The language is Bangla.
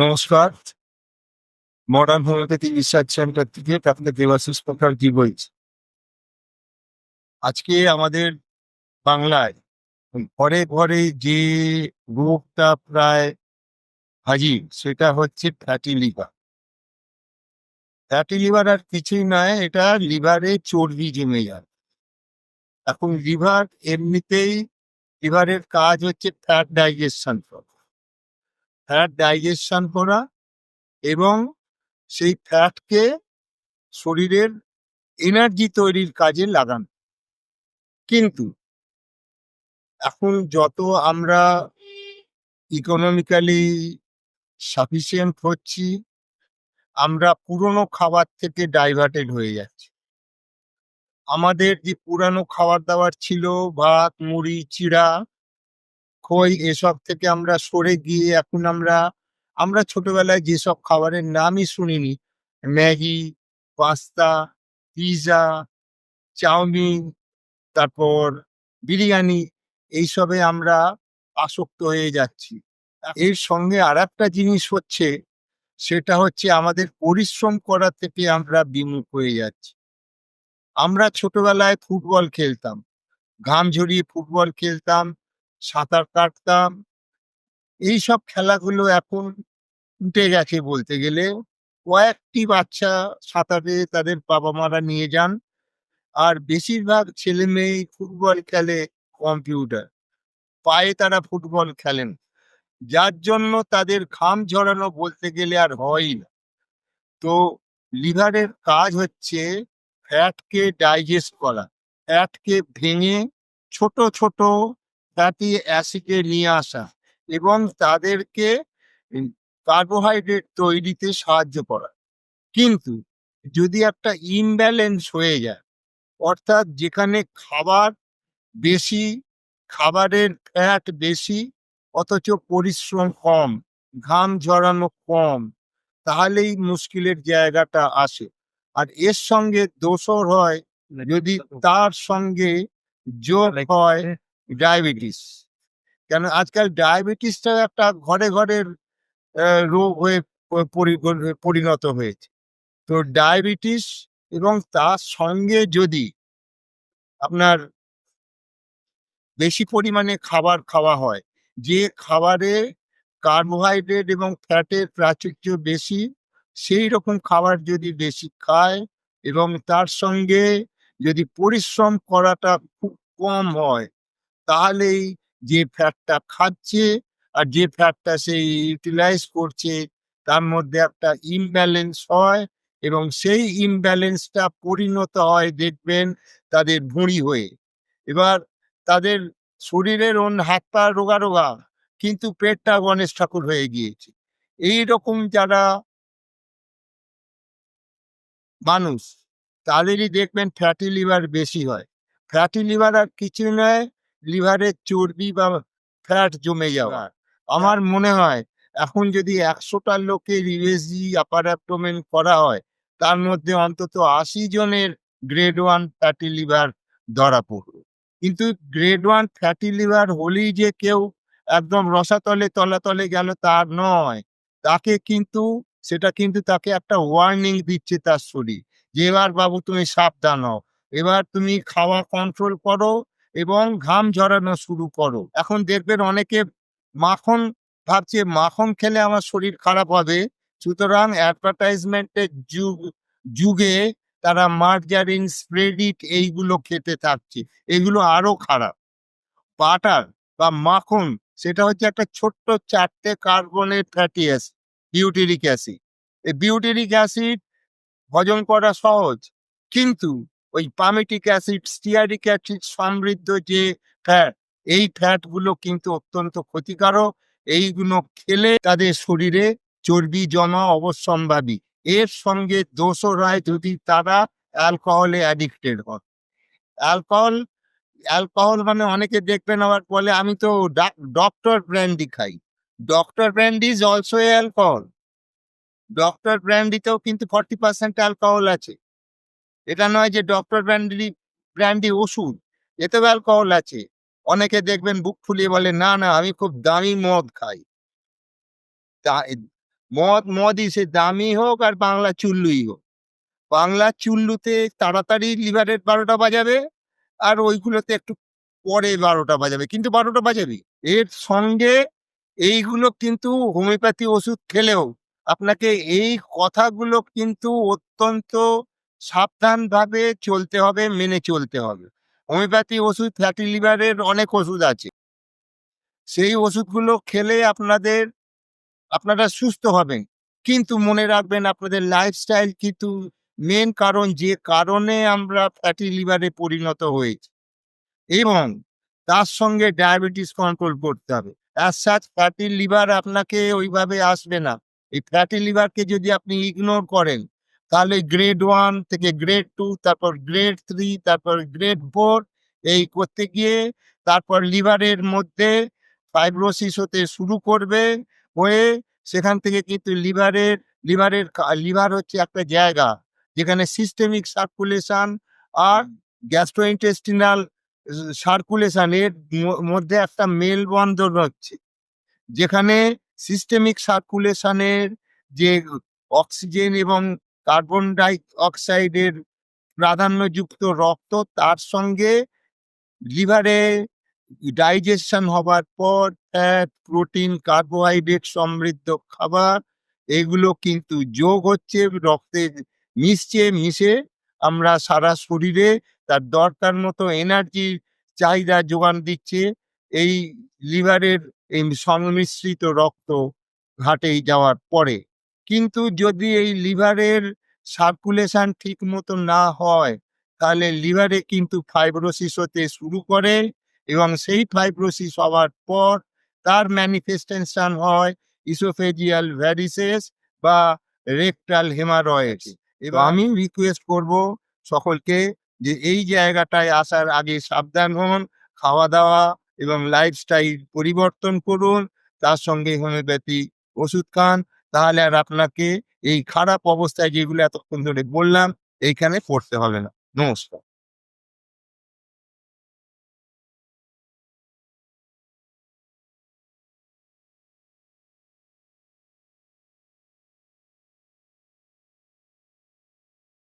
নমস্কার। মডার্ন হোমিওপ্যাথি রিসার্চ সেন্টার থেকে আপনাদের দেবাশিস মুখার্জি বলছি? আজকে আমাদের বাংলায় ঘরে ঘরে যে রোগটা প্রায় হাজির, সেটা হচ্ছে ফ্যাটি লিভার ফ্যাটি লিভার আর কিছুই নয়, এটা লিভারে চর্বি জমে যায়। এখন লিভার এমনিতেই লিভারের কাজ হচ্ছে ফ্যাট ডাইজেশন করা। ফ্যাট ডাইজেশন করা এবং সেই ফ্যাটকে শরীরের এনার্জি তৈরির কাজে লাগানো। কিন্তু এখন যত আমরা ইকোনমিক্যালি সাফিসিয়েন্ট হচ্ছি, আমরা পুরনো খাবার থেকে ডাইভার্টেড হয়ে যাচ্ছি। আমাদের যে পুরানো খাবার দাবার ছিল, ভাত, মুড়ি, চিড়া খই এসব থেকে আমরা সরে গিয়ে এখন আমরা আমরা ছোটবেলায় যেসব খাবারের নামই শুনিনি ম্যাগি পাস্তা পিৎজা চাউমিন তারপর বিরিয়ানি এইসবে আমরা আসক্ত হয়ে যাচ্ছি। এর সঙ্গে আর একটা জিনিস হচ্ছে সেটা হচ্ছে আমাদের পরিশ্রম করা থেকে আমরা বিমুখ হয়ে যাচ্ছি। আমরা ছোটবেলায় ফুটবল খেলতাম ঘাম ঝরিয়ে ফুটবল খেলতাম সাঁতার কাটতাম। এইসব খেলাগুলো এখন উঠে গেছে বলতে গেলে। কয়েকটি বাচ্চা সাঁতারে তাদের বাবা মারা নিয়ে যান। আর বেশিরভাগ ছেলে মেয়ে ফুটবল খেলে কম্পিউটার। পায়ে তারা ফুটবল খেলেন। যার জন্য তাদের ঘাম ঝরানো বলতে গেলে আর হয়ই না। তো লিভারের কাজ হচ্ছে ফ্যাটকে ডাইজেস্ট করা। ফ্যাটকে ভেঙে ছোট ছোট ফ্যাটি অ্যাসিডে নিয়ে আসা এবং তাদেরকে কার্বোহাইড্রেট তৈরিতে সাহায্য করা। কিন্তু যদি একটা ইমব্যালেন্স হয়ে যায় অর্থাৎ যেখানে খাবার বেশি খাবারের ফ্যাট বেশি অথচ পরিশ্রম কম ঘাম ঝরানো কম তাহলেই মুশকিলের জায়গাটা আসে। আর এর সঙ্গে দোষর হয় যদি তার সঙ্গে যোগ হয় ডায়াবেটিস। কেন আজকাল ডায়াবেটিসটা একটা ঘরে আহ, রোগ হয়ে পরিণত হয়েছে। তো ডায়াবেটিস এবং তার সঙ্গে যদি আপনার বেশি পরিমাণে খাবার খাওয়া হয় যে খাবারে কার্বোহাইড্রেট এবং ফ্যাটের প্রাচুর্য বেশি সেই রকম খাবার যদি বেশি খায় এবং তার সঙ্গে যদি পরিশ্রম করাটা খুব কম হয় তাহলেই যে ফ্যাটটা খাচ্ছে আর যে ফ্যাটটা সে ইউটিলাইজ করছে, তার মধ্যে একটা ইমব্যালেন্স হয় এবং সেই ইমব্যালেন্সটা পরিণত হয় দেখবেন তাদের ভুঁড়ি হয়ে। এবার তাদের শরীরের অন্য হাত পা রোগা রোগা, কিন্তু পেটটা গণেশ ঠাকুর হয়ে গিয়েছে। এই রকম যারা মানুষ, তাদেরই দেখবেন ফ্যাটি লিভার বেশি হয়। ফ্যাটি লিভার আর কিছু নয় লিভারের চর্বি বা ফ্যাট জমে যাওয়া। আমার মনে হয় এখন যদি একশোটা লোকের ইউএসজি আপার অ্যাবডোমেন করা হয় তার মধ্যে অন্তত আশি জনের গ্রেড ওয়ান ফ্যাটি লিভার ধরা পড়বে। কিন্তু গ্রেড ওয়ান ফ্যাটি লিভার হলেই যে কেউ একদম রসাতলে তলাতলে গেল তা নয়। তাকে কিন্তু সেটা কিন্তু তাকে একটা ওয়ার্নিং দিচ্ছে তার শরীর। যে এবার বাবু তুমি সাবধান হও। এবার তুমি খাওয়া কন্ট্রোল করো এবং ঘাম ঝরানো শুরু করো। এখন দেখবেন অনেকে মাখন ভাবছে, মাখন খেলে আমার শরীর খারাপ হবে। সুতরাং অ্যাডভার্টাইজমেন্টের যুগ, যুগে তারা মার্জারিন স্প্রেডিট এইগুলো খেতে থাকছে। এগুলো আরও খারাপ। বাটার বা মাখন, সেটা হচ্ছে একটা ছোট্ট চারটে কার্বনের ফ্যাটি অ্যাসিড বিউটেরিক অ্যাসিড। এই বিউটেরিক অ্যাসিড হজম করা সহজ, কিন্তু ওই পামেটিক অ্যাসিড স্টিয়ারিক অ্যাসিড সমৃদ্ধ যে ফ্যাট এই ফ্যাটগুলো কিন্তু অত্যন্ত ক্ষতিকারক। এইগুলো খেলে তাদের শরীরে চর্বি জমা অবশ্যম্ভাবী। এর সঙ্গে দোষও হয় যদি তারা অ্যালকোহলে অ্যাডিক্টেড হয়। অ্যালকোহল অ্যালকোহল মানে অনেকে দেখবেন আবার বলে, আমি তো ডক্টর ব্র্যান্ডি খাই। Doctor brandy is also alcohol doctor ব্র্যান্ডিতেও কিন্তু ফর্টি পার্সেন্ট অ্যালকোহল আছে। এটা নয় যে ডক্টর ব্র্যান্ডি ব্র্যান্ডি ওষুধ এতেও অ্যালকোহল আছে। অনেকে দেখবেন বুক ফুলিয়ে বলে, না না, আমি খুব দামি মদ খাই। মদ, মদই সে দামি হোক আর বাংলা চুল্লুই হোক। বাংলা চুল্লুতে তাড়াতাড়ি লিভারের বারোটা বাজাবে আর ওইগুলোতে একটু পরে বারোটা বাজাবে। কিন্তু বারোটা বাজাবে? এর সঙ্গে এইগুলো কিন্তু হোমিওপ্যাথি ওষুধ খেলেও আপনাকে এই কথাগুলো কিন্তু অত্যন্ত সাবধানভাবে চলতে হবে, মেনে চলতে হবে। হোমিওপ্যাথি ওষুধ ফ্যাটি লিভারের অনেক ওষুধ আছে। সেই ওষুধগুলো খেলে আপনাদের, আপনারা সুস্থ হবেন। কিন্তু মনে রাখবেন, আপনাদের লাইফস্টাইল কিন্তু মেন কারণ, যে কারণে আমরা ফ্যাটি লিভারে পরিণত হয়েছি। এবং তার সঙ্গে ডায়াবেটিস কন্ট্রোল করতে হবে। অ্যাজ সাচ ফ্যাটি লিভার আপনাকে ওইভাবে আসবে না। এই ফ্যাটি লিভারকে যদি আপনি ইগনোর করেন তাহলে গ্রেড ওয়ান থেকে গ্রেড টু তারপর গ্রেড থ্রি তারপর গ্রেড ফোর এই করতে গিয়ে তারপর লিভারের মধ্যে ফাইব্রোসিস হতে শুরু করবে, হয়ে সেখান থেকে কিন্তু লিভারের লিভারের লিভার হচ্ছে একটা জায়গা যেখানে সিস্টেমিক সার্কুলেশন আর গ্যাস্ট্রোইন্টেস্টিনাল সার্কুলেশন এর ম- মধ্যে একটা মেলবন্ধন হচ্ছে। যেখানে সিস্টেমিক সার্কুলেশনের যে অক্সিজেন এবং কার্বন ডাই অক্সাইডের প্রাধান্যযুক্ত রক্ত, তার সঙ্গে লিভারে ডাইজেশন হবার পর ফ্যাট প্রোটিন কার্বোহাইড্রেট সমৃদ্ধ খাবার, এগুলো কিন্তু যোগ হচ্ছে রক্তে মিশছে, মিশে আমরা সারা শরীরে তার দরকার মতো এনার্জি চাহিদা যোগান দিচ্ছে, এই লিভারের এই সংমিশ্রিত রক্ত ঘাটে যাওয়ার পরে। কিন্তু যদি এই লিভারের সার্কুলেশন ঠিক মতো না হয় তাহলে লিভারে কিন্তু ফাইব্রোসিস হতে শুরু করে এবং সেই ফাইব্রোসিস হওয়ার পর তার ম্যানিফেস্টেশন হয় ইসোফেজিয়াল ভ্যারিসেস বা রেকটাল হেমারয়েড এবং আমি রিকোয়েস্ট করব সকলকে যে এই জায়গাটায় আসার আগে সাবধান হন খাওয়া দাওয়া এবং লাইফস্টাইল পরিবর্তন করুন তার সঙ্গে হোমিওপ্যাথি ওষুধ খান। তাহলে আর আপনাকে এই খারাপ অবস্থায় যেগুলো এতক্ষণ ধরে বললাম, এইখানে পড়তে হবে না। নমস্কার।